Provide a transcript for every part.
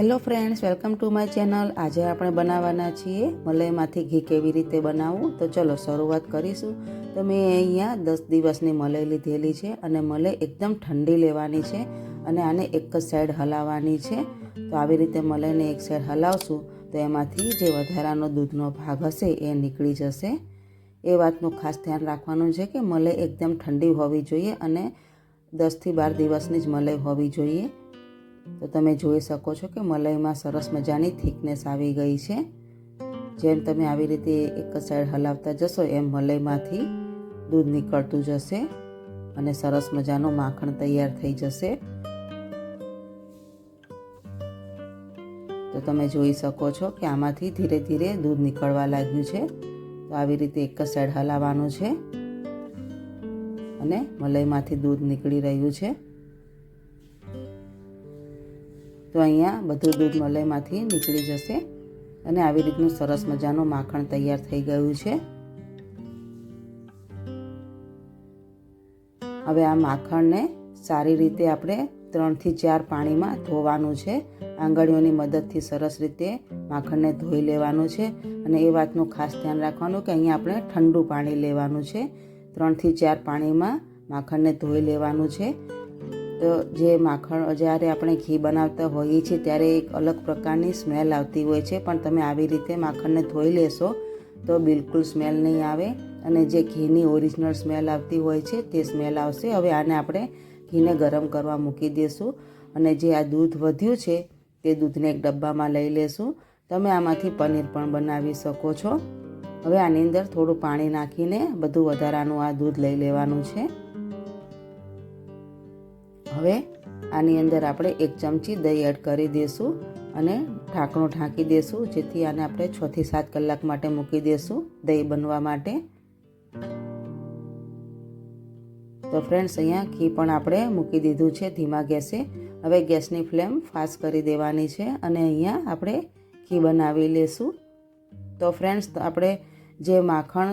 Hello friends welcome to my channel આજે આપણે બનાવવાના છીએ મલાઈમાંથી ઘી કેવી રીતે બનાવવું? તો ચલો શરૂઆત કરીશું. તો મેં અહીંયા દસ દિવસની મલાઈ લીધેલી છે અને મલાઈ એકદમ ઠંડી લેવાની છે અને આને એક જ સાઈડ હલાવવાની છે. તો આવી રીતે મલાઈને એક સાઈડ હલાવશું તો એમાંથી જે વધારાનો દૂધનો ભાગ હશે એ નીકળી જશે. એ વાતનું ખાસ ધ્યાન રાખવાનું છે કે મલાઈ એકદમ ઠંડી હોવી જોઈએ અને દસથી બાર દિવસની જ મલાઈ હોવી જોઈએ. તો તમે જોઈ શકો છો કે મલાઈમાં સરસ મજાની થિકનેસ આવી ગઈ છે. જેમ તમે આવી રીતે એક સાઈડ હલાવતા જશો એમ મલાઈમાંથી દૂધ નીકળતું જશે અને સરસ મજાનું માખણ તૈયાર થઈ જશે. તો તમે જોઈ શકો છો કે આમાંથી ધીરે ધીરે દૂધ નીકળવા લાગ્યું છે. તો આવી રીતે એક સાઈડ હલાવવાનું છે અને મલાઈમાંથી દૂધ નીકળી રહ્યું છે. તો અહીંયા બધું દૂધ મલાઈમાંથી નીકળી જશે અને આવી રીતનું સરસ મજાનું માખણ તૈયાર થઈ ગયું છે. હવે આ માખણને સારી રીતે આપણે ત્રણથી ચાર પાણીમાં ધોવાનું છે. આંગળીઓની મદદથી સરસ રીતે માખણને ધોઈ લેવાનું છે અને એ વાતનું ખાસ ધ્યાન રાખવાનું કે અહીંયા આપણે ઠંડુ પાણી લેવાનું છે. ત્રણથી ચાર પાણીમાં માખણને ધોઈ લેવાનું છે. તો જે માખણ જ્યારે આપણે ઘી બનાવતા હોઈએ છીએ, ત્યારે એક અલગ પ્રકારની સ્મેલ આવતી હોય છે. પણ તમે આવી રીતે માખણને ધોઈ લેશો, તો બિલકુલ સ્મેલ નહીં આવે. અને જે ઘીની ઓરિજિનલ સ્મેલ આવતી હોય છે, તે સ્મેલ આવશે. હવે આને આપણે ઘીને ગરમ કરવા મૂકી દઈશું અને જે આ દૂધ વધ્યું છે, તે દૂધને એક ડબ્બામાં લઈ લેશું. તમે આમાંથી પનીર પણ બનાવી શકો છો. હવે આની અંદર થોડું પાણી નાખીને બધું વધારાનું આ દૂધ લઈ લેવાનું છે. હવે આની અંદર આપણે એક ચમચી દહીં એડ કરી દઈશું અને ઢાંકણું ઢાંકી દઈશું જેથી આને આપણે છથી સાત કલાક માટે મૂકી દઈશું દહીં બનવા માટે. તો ફ્રેન્ડ્સ અહીંયા ઘી પણ આપણે મૂકી દીધું છે ધીમા ગેસે. હવે ગેસની ફ્લેમ ફાસ્ટ કરી દેવાની છે અને અહીંયા આપણે ઘી બનાવી લેશું. તો ફ્રેન્ડ્સ આપણે જે માખણ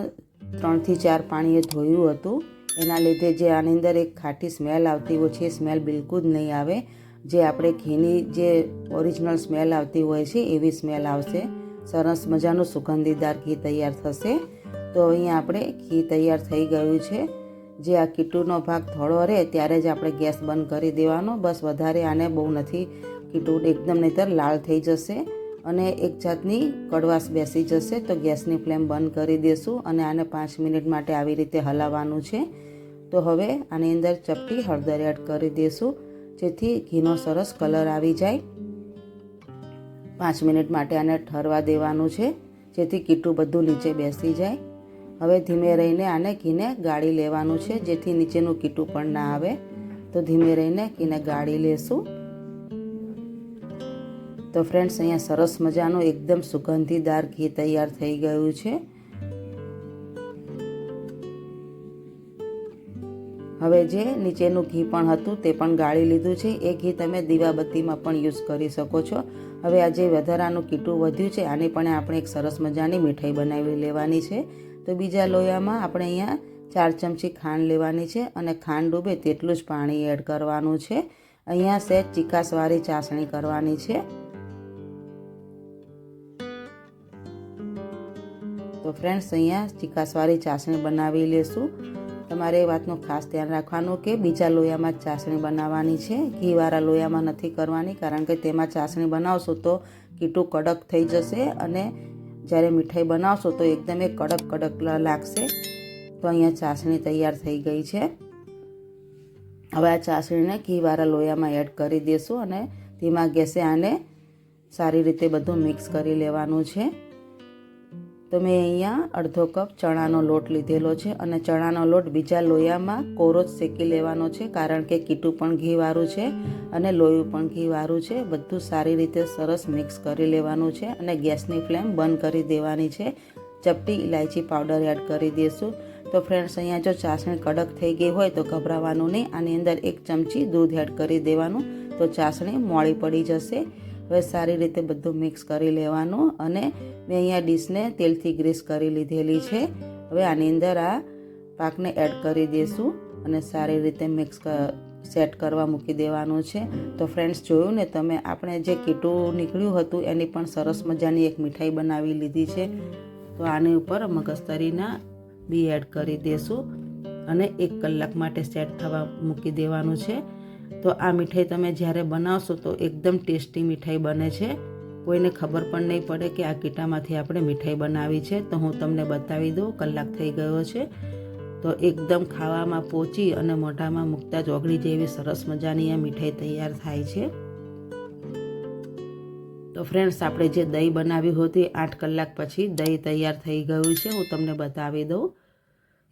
ત્રણથી ચાર પાણીએ ધોયું હતું એના લીધે જે આની અંદર એક ખાટી સ્મેલ આવતી હોય છે સ્મેલ બિલકુલ જ નહીં આવે. જે આપણે ઘીની જે ઓરિજિનલ સ્મેલ આવતી હોય છે, એવી સ્મેલ આવશે. સરસ મજાનું સુગંધીદાર ઘી તૈયાર થશે. તો અહીંયા આપણે ઘી તૈયાર થઈ ગયું છે. જે આ કીટુનો ભાગ થોડો રહે ત્યારે જ આપણે ગેસ બંધ કરી દેવાનો. બસ વધારે આને બહુ નથી. કીટું એકદમ નહીતર લાલ થઈ જશે. અને એક જાતની કડવાશ બેસી જશે તો ગેસની ફ્લેમ બંધ કરી દેશું અને આને પાંચ મિનિટ માટે આવી રીતે હલાવવાનું છે. તો હવે આની અંદર ચપટી હળદર એડ કરી દઈશું જેથી ઘીનો સરસ કલર આવી જાય. પાંચ મિનિટ માટે આને ઠરવા દેવાનું છે, જેથી કીટું બધું નીચે બેસી જાય. હવે ધીમે રહીને આને ઘીને ગાળી લેવાનું છે, જેથી નીચેનું કીટું પણ ના આવે. તો ધીમે રહીને ઘીને ગાળી લેશું. તો ફ્રેન્ડ્સ અહીંયા સરસ મજાનું એકદમ સુગંધીદાર ઘી તૈયાર થઈ ગયું છે. હવે જે નીચેનું ઘી પણ હતું તે પણ ગાળી લીધું છે. એ ઘી તમે દીવાબત્તીમાં પણ યુઝ કરી શકો છો. હવે આ જે વધારાનું કીટું વધ્યું છે, આની પણ આપણે એક સરસ મજાની મીઠાઈ બનાવી લેવાની છે. તો બીજા લોયામાં આપણે અહીંયા ચાર ચમચી ખાંડ લેવાની છે અને ખાંડ ડૂબે તેટલું જ પાણી એડ કરવાનું છે. અહીંયા સહેજ ચીકાસવાળી ચાસણી કરવાની છે. તો ફ્રેન્ડ્સ અહીંયા ચીકાસવાળી ચાસણી બનાવી લેશું. તમારે એ વાતનું ખાસ ધ્યાન રાખવાનું કે બીજા લોયામાં ચાસણી બનાવવાની છે. ઘીવાળા લોયામાં નથી કરવાની, કારણ કે તેમાં ચાસણી બનાવશો તો કીટું કડક થઈ જશે અને જ્યારે મીઠાઈ બનાવશો તો એકદમ એ કડક કડક લાગશે. તો અહીંયા ચાસણી તૈયાર થઈ ગઈ છે. હવે આ ચાસણીને ઘીવાળા લોયામાં એડ કરી દઈશું અને ધીમા ગેસે આને સારી રીતે બધું મિક્સ કરી લેવાનું છે. તો મેં અહીંયા અડધો કપ ચણાનો લોટ લીધેલો છે અને ચણાનો લોટ બીજા લોયામાં કોરો જ શેકી લેવાનો છે, કારણ કે કીટું પણ ઘીવાળું છે અને લોયું પણ ઘીવાળું છે. બધું સારી રીતે સરસ મિક્સ કરી લેવાનું છે અને ગેસની ફ્લેમ બંધ કરી દેવાની છે. ચપટી ઇલાયચી પાવડર એડ કરી દઈશું તો ફ્રેન્ડ્સ, અહીંયા જો ચાસણી કડક થઈ ગઈ હોય તો ગભરાવાનું નહીં. આની અંદર એક ચમચી દૂધ એડ કરી દેવાનું. તો ચાસણી મોળી પડી જશે. હવે સારી રીતે બધું મિક્સ કરી લેવાનું અને મેં અહીંયા ડીશને તેલથી ગ્રીસ કરી લીધેલી છે. હવે આની અંદર આ પાકને એડ કરી દઈશું અને સારી રીતે મિક્સ સેટ કરવા મૂકી દેવાનું છે. તો ફ્રેન્ડ્સ, જોયું ને તમે, આપણે જે કીટું નીકળ્યું હતું એની પણ સરસ મજાની એક મીઠાઈ બનાવી લીધી છે. તો આની ઉપર મગજતરીના બી એડ કરી દેશું અને એક કલાક માટે સેટ થવા મૂકી દેવાનું છે. તો આ મીઠાઈ તમે જ્યારે બનાવશો તો એકદમ ટેસ્ટી મીઠાઈ બને છે. કોઈને ખબર પણ નહીં પડે કે આ કીટામાંથી આપણે મીઠાઈ બનાવી છે. તો હું તમને બતાવી દઉં, કલાક થઈ ગયો છે. તો એકદમ ખાવામાં પોચી અને મોઢામાં મૂકતા જ ઓગળી જેવી સરસ મજાની આ મીઠાઈ તૈયાર થાય છે. તો ફ્રેન્ડ્સ આપણે જે દહીં બનાવ્યું હતી આઠ કલાક પછી દહીં તૈયાર થઈ ગયું છે. હું તમને બતાવી દઉં.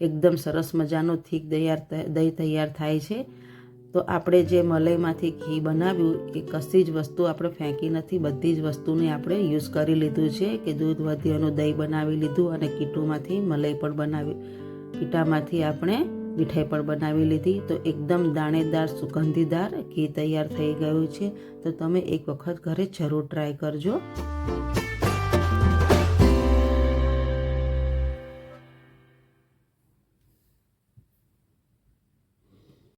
એકદમ સરસ મજાનું, થીક તૈયાર દહીં તૈયાર થાય છે. તો આપણે જે મલાઈમાંથી ઘી બનાવ્યું, એ કશી જ વસ્તુ આપણે ફેંકી નથી. બધી જ વસ્તુને આપણે યુઝ કરી લીધું છે કે દૂધ, વધ્યાનું દહીં બનાવી લીધું અને કીટુમાંથી મલાઈ પણ બનાવી, કીટામાંથી આપણે મીઠાઈ પણ બનાવી લીધી. તો એકદમ દાણેદાર, સુગંધીદાર ઘી તૈયાર થઈ ગયું છે. તો તમે એક વખત ઘરે જરૂર ટ્રાય કરજો.